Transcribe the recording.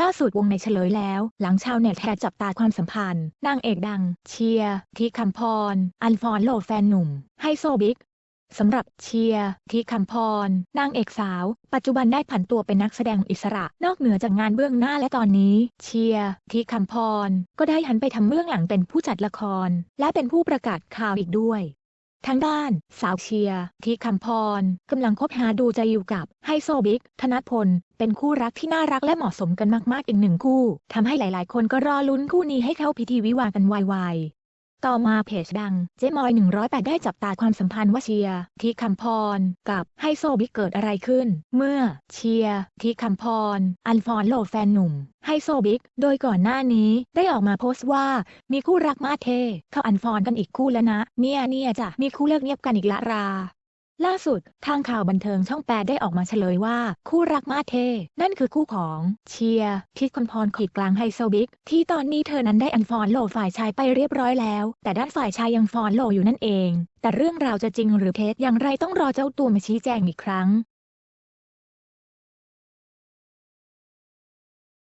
ล่าสุดวงในเฉลยแล้ว หลังชาวเน็ตแห่จับตาความสัมพันธ์ นางเอกดัง เชียร์ที่คำพร อันฟอนโลแฟนหนุ่ม ไฮโซบิ๊กสำหรับเชียร์ที่คำพร นางเอกสาว ปัจจุบันได้ผันตัวเป็นนักแสดงอิสระ นอกเหนือจากงานเบื้องหน้าและตอนนี้ เชียร์ที่คำพร ก็ได้หันไปทำเบื้องหลังเป็นผู้จัดละคร และเป็นผู้ประกาศข่าวอีกด้วย ทางด้าน สาวเชียร์ที่คำพรกำลังคบหาดูใจอยู่กับไฮโซบิ๊กธนพล เป็นคู่รักที่น่ารักและเหมาะสมกันมากๆอีกหนึ่งคู่ทำให้หลายๆ คนก็รอลุ้นคู่นี้ให้เข้าพิธีวิวากันไวๆ ต่อมาเพจดังเจ๊มอย 108 ได้จับตาความสัมพันธ์ว่าเชียร์ทีคำพร กับไฮโซบิ๊กเกิดอะไรขึ้น เมื่อเชียร์ทีคำพร อันฟอนโลแฟนหนุ่มไฮโซบิ๊กโดยก่อนหน้านี้ได้ออกมาโพสต์ว่า มีคู่รักมาเท เขาอันฟอนกันอีกคู่แล้วนะ เนี่ยเนี่ยจะมีคู่เลิกเงียบกันอีกละรา ล่าสุด ทางข่าวบันเทิงช่องแปดได้ออกมาเฉลยว่า คู่รักมาเท นั่นคือคู่ของเชียร์พิษคนพรขีดกลางไฮโซบิ๊กที่ตอนนี้เธอนั้นได้อันฟอนโลฝ่ายชายไปเรียบร้อยแล้ว แต่ด้านฝ่ายชายยังฟอนโลอยู่นั่นเอง แต่เรื่องราวจะจริงหรือเท็จอย่างไรต้องรอเจ้าตัวมาชี้แจงอีกครั้ง